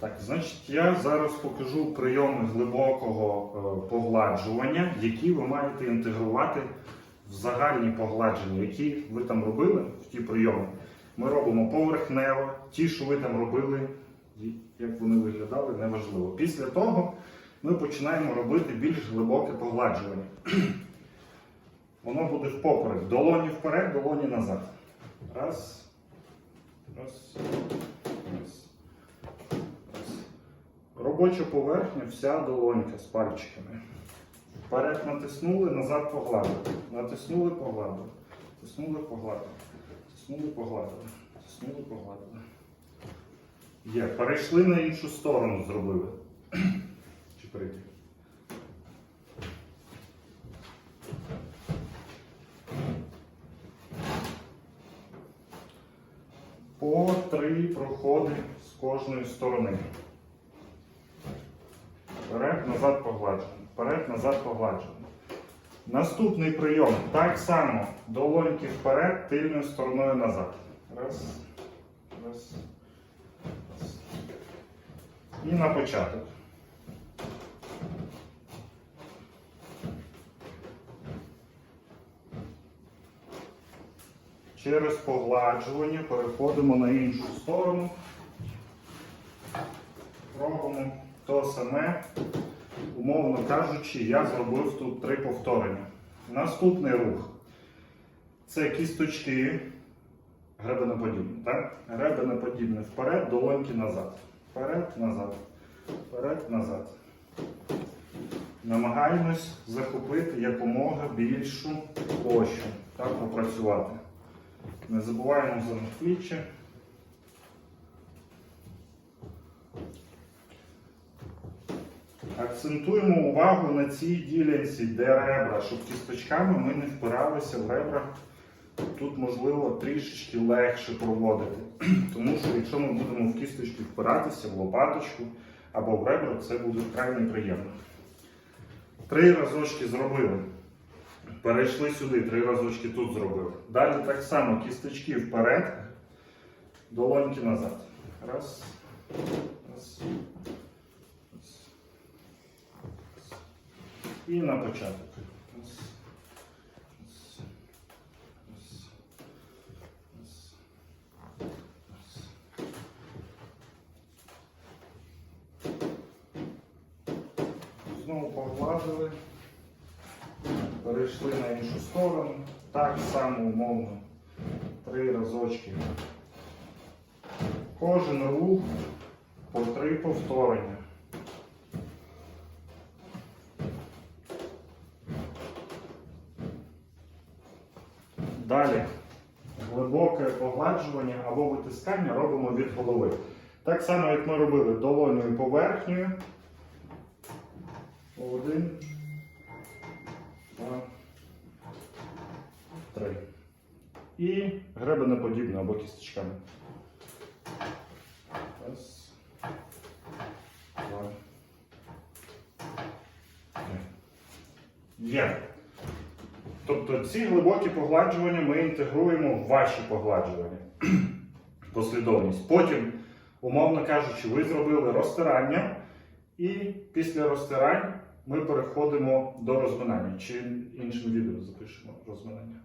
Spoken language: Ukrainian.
Так, значить, я зараз покажу прийоми глибокого е, погладжування, які ви маєте інтегрувати в загальні погладження, які ви там робили в ті прийоми. Ми робимо поверхнево, ті, що ви там робили, як вони виглядали, неважливо. Після того ми починаємо робити більш глибоке погладжування. Воно буде впоперек. Долоні вперед, долоні назад. Раз. Раз. Раз. Раз. Робоча поверхня, вся долонька з пальчиками. Вперед натиснули, назад погладили. Натиснули, погладили. Натиснули, погладили. Натиснули, погладили. Натиснули, погладили. Є. Перейшли на іншу сторону, зробили. Чи перейти? По три проходи з кожної сторони. Назад погладжено. Вперед, назад погладжено. Наступний прийом. Так само. Долоньки вперед, тильною стороною назад. Раз. Раз. раз. І на початок. Через погладжування переходимо на іншу сторону. Робимо то саме. Умовно кажучи, я зробив тут три повторення. Наступний рух. Це кісточки гребеноподібні. Гребеноподібне вперед, долоньки назад. Вперед, назад. Вперед, назад. Намагаємось захопити якомога більшу площу. Так, попрацювати. Не забуваємо за надпліччя. Акцентуємо увагу на цій ділянці, де ребра, щоб кісточками ми не впиралися в ребра. Тут можливо трішечки легше проводити. Тому що якщо ми будемо в кісточки впиратися, в лопаточку або в ребра, це буде вкрай неприємно. Три разочки зробили. Перейшли сюди, три разочки тут зробили. Далі так само кісточки вперед, долоньки назад. Раз. Раз. І на початок. Знову погладили. Перейшли на іншу сторону. Так само умовно. Три разочки. Кожен рух по три повторення. Далі глибоке погладжування або витискання робимо від голови. Так само, як ми робили долоною поверхнею. Один. Два. Три. І гребеноподібно або кісточками. Раз. Два. Три. Є. Тобто ці глибокі погладжування ми інтегруємо в ваші погладжування. Послідовність. Потім, умовно кажучи, ви зробили розтирання, і після розтирань ми переходимо до розминання. Чи іншим відео запишемо розминання.